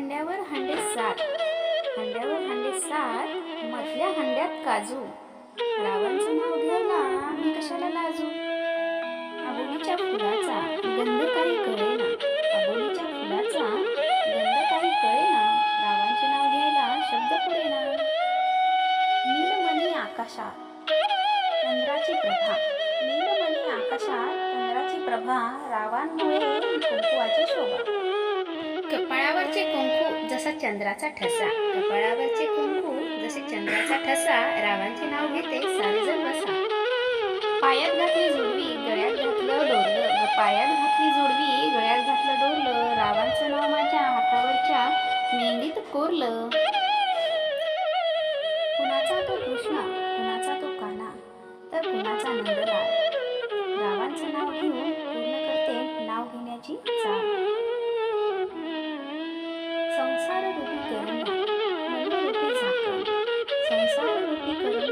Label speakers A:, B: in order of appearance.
A: हंड्यावर हंडे सात हंड्यावर हंडे सात मधल्या हंड्यात काजू. रावणचं नाव घ्यायला मी कशाला लाजू? अबोलीच्या फुलाचा गंध काही कळेना. अबोलीच्या फुलाचा गंध काही कळेना. रावांचे नाव घ्यायला शब्द पुरेना. नीलमणी आकाशात चंद्राची प्रभा. नीलमणी आकाशात चंद्राची प्रभा रावांमुळे कुंकुवाची शोभा. जसा चंद्राचा ठसा कपाळावरचे कुंकू जसे चंद्राचा ठसा रावांचे नाव घेते सारेजण बसा. पायात घातली जुडवी गळ्यात घातलं डोरलं पायात घातली जुडवी गळ्यात घातलं डोरलं रावांचं नाव माझ्या हातावरच्या मेहंदीत कोरलं. कुणाचा तो कृष्णा कुणाचा तो काना तर कुणाचा नंदलाल. रावांचं नाव घेऊन पूर्ण करते नाव घेण्याची चाल. Thank you.